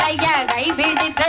தலைய கைவிடுத்து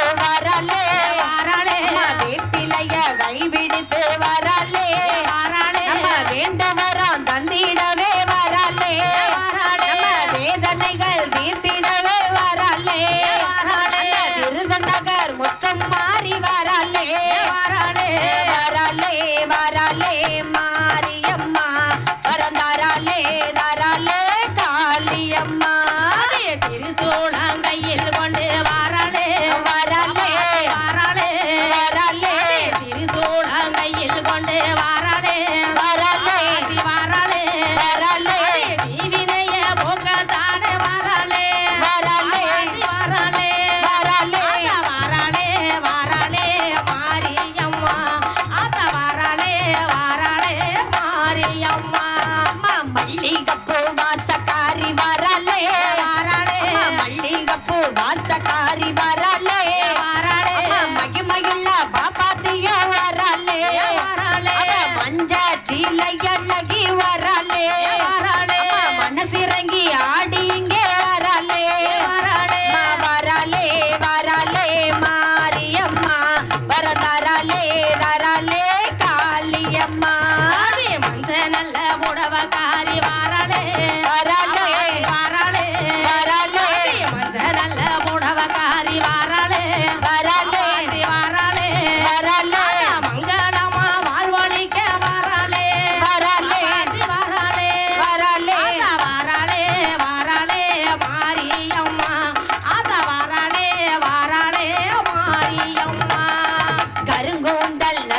got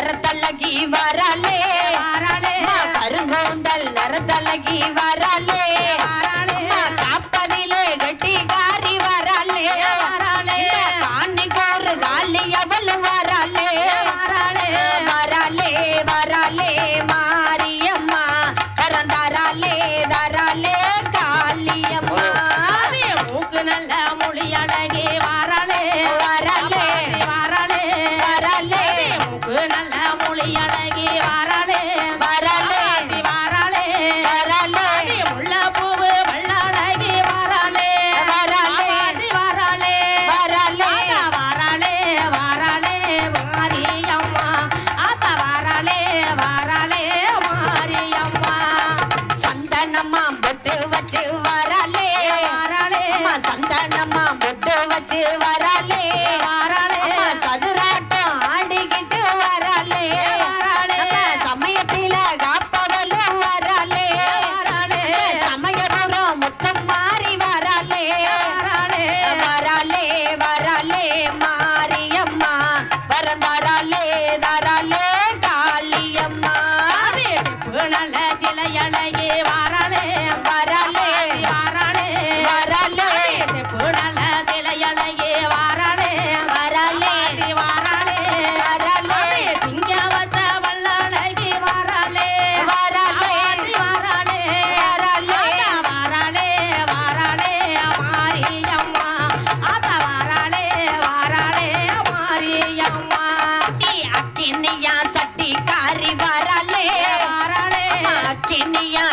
வரத்தலகி வரலே வரலே கருங்கோந்தல் நரத்தலகி வரலே dance and தக்கினியா?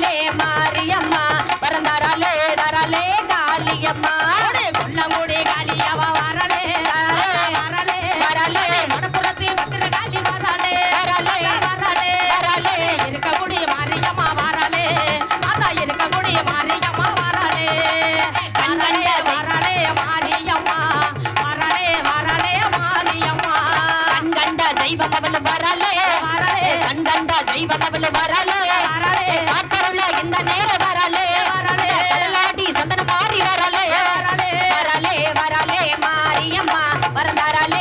வரலே para dar a